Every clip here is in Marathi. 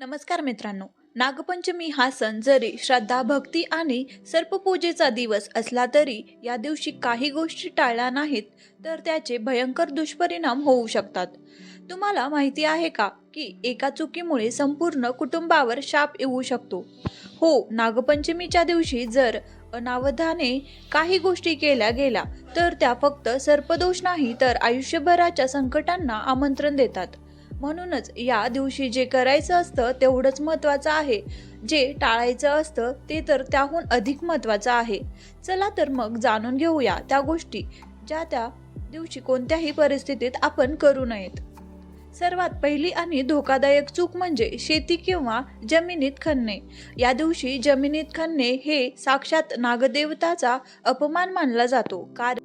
नमस्कार मित्रांनो नागपंचमी हा सण जरी श्रद्धा भक्ती आणि सर्पपूजेचा दिवस असला तरी या दिवशी काही गोष्टी टाळल्या नाहीत तर त्याचे भयंकर दुष्परिणाम होऊ शकतात. तुम्हाला माहिती आहे का की एका चुकीमुळे संपूर्ण कुटुंबावर शाप येऊ शकतो? हो नागपंचमीच्या दिवशी जर अनावधाने काही गोष्टी केल्या गेल्या तर त्या फक्त सर्पदोष नाही तर आयुष्यभराच्या संकटांना आमंत्रण देतात. म्हणूनच या दिवशी जे करायचं असतं तेवढंच महत्त्वाचं आहे. जे टाळायचं असतं ते तर त्याहून अधिक महत्त्वाचं आहे. चला तर मग जाणून घेऊया त्या गोष्टी ज्या त्या दिवशी कोणत्याही परिस्थितीत आपण करू नयेत. सर्वात पहिली आणि धोकादायक चूक म्हणजे शेती किंवा जमिनीत खणणे या दिवशी जमिनीत खणणे हे साक्षात नागदेवताचा अपमान मानला जातो. कारण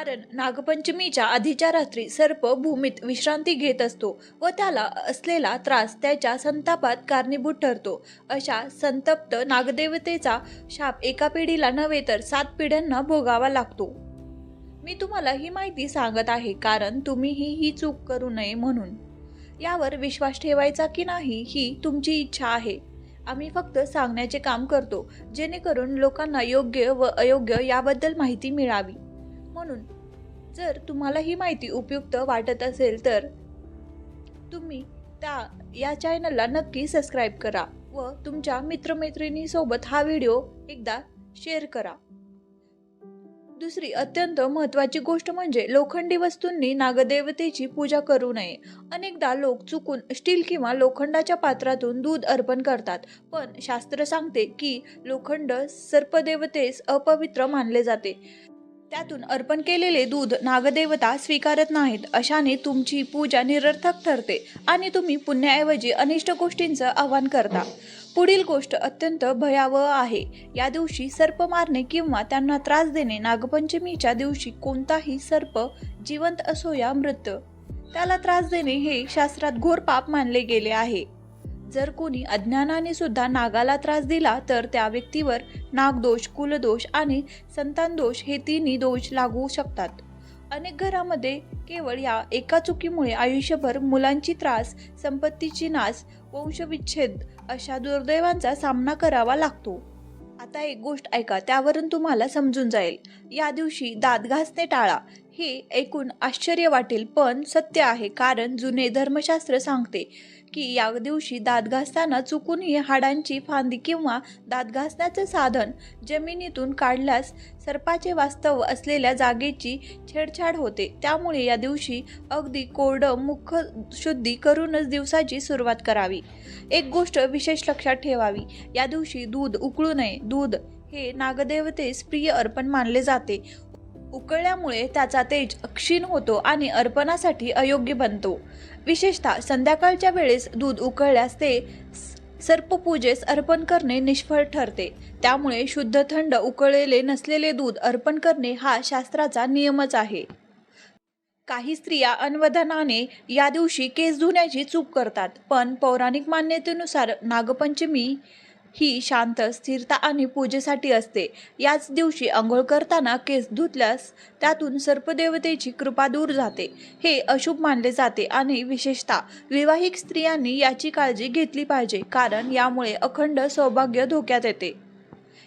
कारण नागपंचमीच्या आधीच्या रात्री सर्प भूमीत विश्रांती घेत असतो व त्याला असलेला त्रास त्याच्या संतापात कारणीभूत ठरतो. अशा संतप्त नागदेवतेचा शाप एका पिढीला नव्हे तर सात पिढ्यांना भोगावा लागतो. मी तुम्हाला ही माहिती सांगत आहे कारण तुम्हीही ही चूक करू नये म्हणून. यावर विश्वास ठेवायचा की नाही ही तुमची इच्छा आहे. आम्ही फक्त सांगण्याचे काम करतो जेणेकरून लोकांना योग्य व अयोग्य याबद्दल माहिती मिळावी. म्हणून जर तुम्हाला ही माहिती उपयुक्त वाटत असेल तर तुम्ही त्या या चॅनलला नक्की सबस्क्राईब करा व तुमच्या मित्रमैत्रिणीसोबत हा व्हिडिओ एकदा शेअर करा. दुसरी अत्यंत महत्त्वाची गोष्ट म्हणजे लोखंडी वस्तूंनी नागदेवतेची पूजा करू नये. अनेकदा लोक चुकून स्टील किंवा लोखंडाच्या पात्रातून दूध अर्पण करतात पण शास्त्र सांगते की लोखंड सर्पदेवतेस अपवित्र मानले जाते. त्यातून अर्पण केलेले दूध नागदेवता स्वीकारत नाहीत. अशाने तुमची पूजा निरर्थक ठरते आणि तुम्ही पुण्याऐवजी अनिष्ट गोष्टींचं आवाहन करता. पुढील गोष्ट अत्यंत भयावह आहे. या दिवशी सर्प मारणे किंवा त्यांना त्रास देणे नागपंचमीच्या दिवशी कोणताही सर्प जिवंत असो या मृत त्याला त्रास देणे हे शास्त्रात घोर पाप मानले गेले आहे. जर कोणी अज्ञानाने सुद्धा नागाला त्रास दिला तर त्या व्यक्तीवर नागदोष कुलदोष आणि संतान दोष हे तिन्ही दोष लागू शकतात. अनेक घरामध्ये केवळ या एका चुकीमुळे आयुष्यभर मुलांची त्रास संपत्तीची नाश वंशविच्छेद अशा दुर्दैवांचा सामना करावा लागतो. आता एक गोष्ट ऐका त्यावरून तुम्हाला समजून जाईल. या दिवशी दात घासणे टाळा. हे ऐकून आश्चर्य वाटेल पण सत्य आहे. कारण जुने धर्मशास्त्र सांगते की या दिवशी दात घासताना चुकूनही हाडांची फांदी किंवा दात घासण्याचं साधन जमिनीतून काढल्यास सर्पाचे वास्तव असलेल्या जागेची छेडछाड होते. त्यामुळे या दिवशी अगदी कोरडं मुख शुद्धी करूनच दिवसाची सुरुवात करावी. एक गोष्ट विशेष लक्षात ठेवावी या दिवशी दूध उकळू नये. दूध हे नागदेवतेस प्रिय अर्पण मानले जाते. उकळल्यामुळे त्याचा तेज क्षीण होतो आणि अर्पणासाठी अयोग्य बनतो. विशेषतः संध्याकाळच्या वेळेस दूध उकळल्यास ते सर्पपूजेस अर्पण करणे निष्फळ ठरते. त्यामुळे शुद्ध थंड उकळलेले नसलेले दूध अर्पण करणे हा शास्त्राचा नियमच आहे. काही स्त्रिया अन्वधनाने या दिवशी केस धुण्याची चूक करतात पण पौराणिक मान्यतेनुसार नागपंचमी ही शांत स्थिरता आणि पूजेसाठी असते. याच दिवशी आंघोळ करताना केस धुतल्यास त्यातून सर्पदेवतेची कृपा दूर जाते. हे अशुभ मानले जाते आणि विशेषतः विवाहिक स्त्रियांनी याची काळजी घेतली पाहिजे कारण यामुळे अखंड सौभाग्य धोक्यात येते.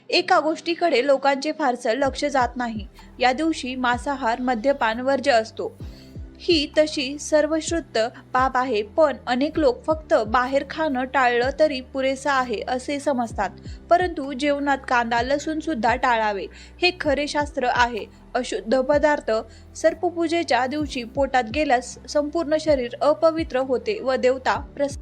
एका गोष्टीकडे लोकांचे फारसं लक्ष जात नाही. या दिवशी मांसाहार मद्यपान वर्ज्य असतो. ही तशी सर्वश्रुत बाब आहे पण अनेक लोक फक्त बाहेर खाणं टाळलं तरी पुरेसं आहे असे समजतात. परंतु जेवणात कांदा लसूण सुद्धा टाळावे हे खरे शास्त्र आहे. अशुद्ध पदार्थ सर्पपूजेच्या दिवशी पोटात गेल्यास संपूर्ण शरीर अपवित्र होते व देवता प्रस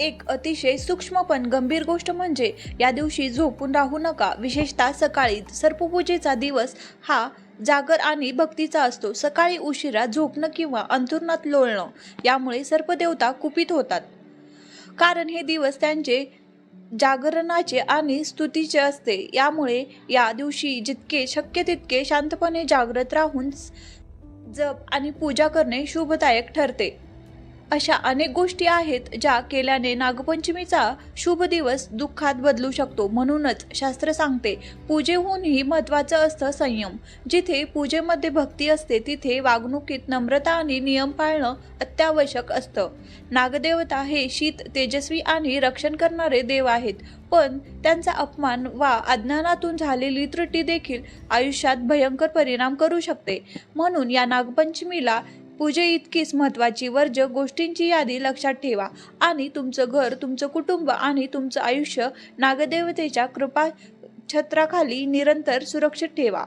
एक अतिशय सूक्ष्म पण गंभीर गोष्ट म्हणजे या दिवशी झोपून राहू नका. विशेषतः सकाळी सर्पपूजेचा दिवस हा जागर आणि भक्तीचा असतो. सकाळी उशिरा झोपणं किंवा अंथरुणात लोळणं यामुळे सर्पदेवता कुपित होतात. कारण हे दिवस त्यांचे जागरणाचे आणि स्तुतीचे असते. यामुळे या दिवशी जितके शक्य तितके शांतपणे जागृत राहून जप आणि पूजा करणे शुभदायक ठरते. अशा अनेक गोष्टी आहेत ज्या केल्याने नागपंचमीचा शुभ दिवस दुःखात बदलू शकतो म्हणूनच शास्त्र सांगते पूजेहूनही महत्त्वाचं असतं संयम. जिथे पूजेमध्ये भक्ती असते तिथे वागणुकीत नम्रता आणि नियम पाळणं अत्यावश्यक असतं. नागदेवता हे शीत तेजस्वी आणि रक्षण करणारे देव आहेत. पण त्यांचा अपमान वा अज्ञानातून झालेली त्रुटी देखील आयुष्यात भयंकर परिणाम करू शकते. म्हणून या नागपंचमीला पूजे इतकीच महत्त्वाची वर्ज गोष्टींची यादी लक्षात ठेवा. आणि तुमचं घर तुमचं कुटुंब आणि तुमचं आयुष्य नागदेवतेच्या कृपा छत्राखाली निरंतर सुरक्षित ठेवा.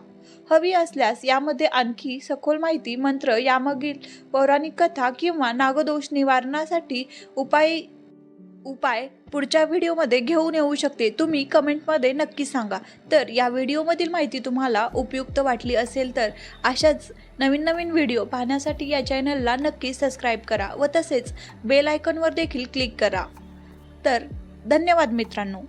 हवी असल्यास यामध्ये आणखी सखोल माहिती मंत्र यामागील पौराणिक कथा किंवा नागदोष निवारणासाठी उपाय उपाय पुढच्या व्हिडिओमध्ये घेऊन येऊ शकते. तुम्ही कमेंटमध्ये नक्की सांगा. तर या व्हिडिओमधील माहिती तुम्हाला उपयुक्त वाटली असेल तर अशाच नवीन नवीन व्हिडिओ पाहण्यासाठी या चॅनलला नक्की सबस्क्राईब करा व तसेच बेल आयकॉनवर देखील क्लिक करा. तर धन्यवाद मित्रांनो.